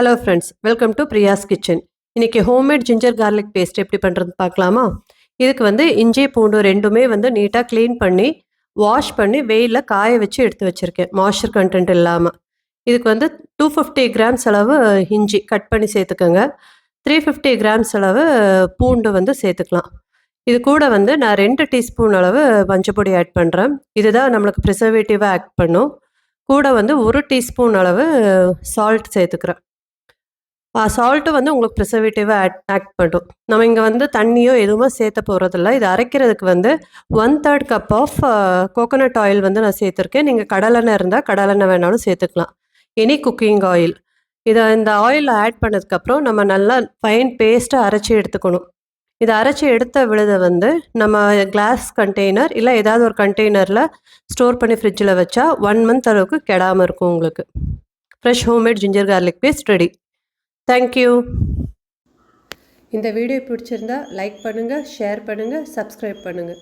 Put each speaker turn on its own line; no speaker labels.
Hello friends welcome to Priya's kitchen இன்றைக்கி homemade ginger garlic paste எப்படி பண்ணுறது பார்க்கலாமா? இதுக்கு வந்து இஞ்சி பூண்டு ரெண்டுமே வந்து நீட்டாக க்ளீன் பண்ணி வாஷ் பண்ணி வெயிலில் காய வச்சு எடுத்து வச்சுருக்கேன். மாய்ஸ்சர் கண்டென்ட் இல்லாமல் இதுக்கு வந்து டூ ஃபிஃப்டி கிராம்ஸ் அளவு இஞ்சி கட் பண்ணி சேர்த்துக்கோங்க. த்ரீ ஃபிஃப்டி கிராம்ஸ் அளவு பூண்டு வந்து சேர்த்துக்கலாம். இது கூட வந்து நான் ரெண்டு டீஸ்பூன் அளவு மஞ்சப்பொடி ஆட் பண்ணுறேன் இதுதான் நம்மளுக்கு ப்ரிசர்வேட்டிவாக ஆக்ட் பண்ணும். கூட வந்து ஒரு டீஸ்பூன் அளவு சால்ட் சேர்த்துக்கிறேன். சால்ட்டு வந்து உங்களுக்கு ப்ரிசர்வேட்டிவாக ஆட் ஆக்ட் பண்ணும். நம்ம இங்கே வந்து தண்ணியோ எதுவுமே சேர்த்த போகிறதில்ல இது அரைக்கிறதுக்கு வந்து one third cup of coconut oil வந்து நான் சேர்த்துருக்கேன். நீங்கள் கடலெண்ணெய் இருந்தால் கடலெண்ணெய் வேணாலும் சேர்த்துக்கலாம். எனி குக்கிங் ஆயில் இதை இந்த ஆயிலில் ஆட் பண்ணதுக்கப்புறம் நம்ம நல்லா ஃபைன் பேஸ்ட்டாக அரைச்சி எடுத்துக்கணும். இதை அரைச்சி எடுத்த விழுதை வந்து நம்ம கிளாஸ் கண்டெய்னர் இல்லை ஏதாவது ஒரு கண்டெய்னரில் ஸ்டோர் பண்ணி ஃப்ரிட்ஜில் வச்சா ஒன் மந்த் அளவுக்கு கெடாமல் இருக்கும் உங்களுக்கு. Fresh homemade ginger garlic paste ready thank you இந்த வீடியோ பிடிச்சிருந்தா லைக் பண்ணுங்கள் ஷேர் பண்ணுங்கள் சப்ஸ்கிரைப் பண்ணுங்கள்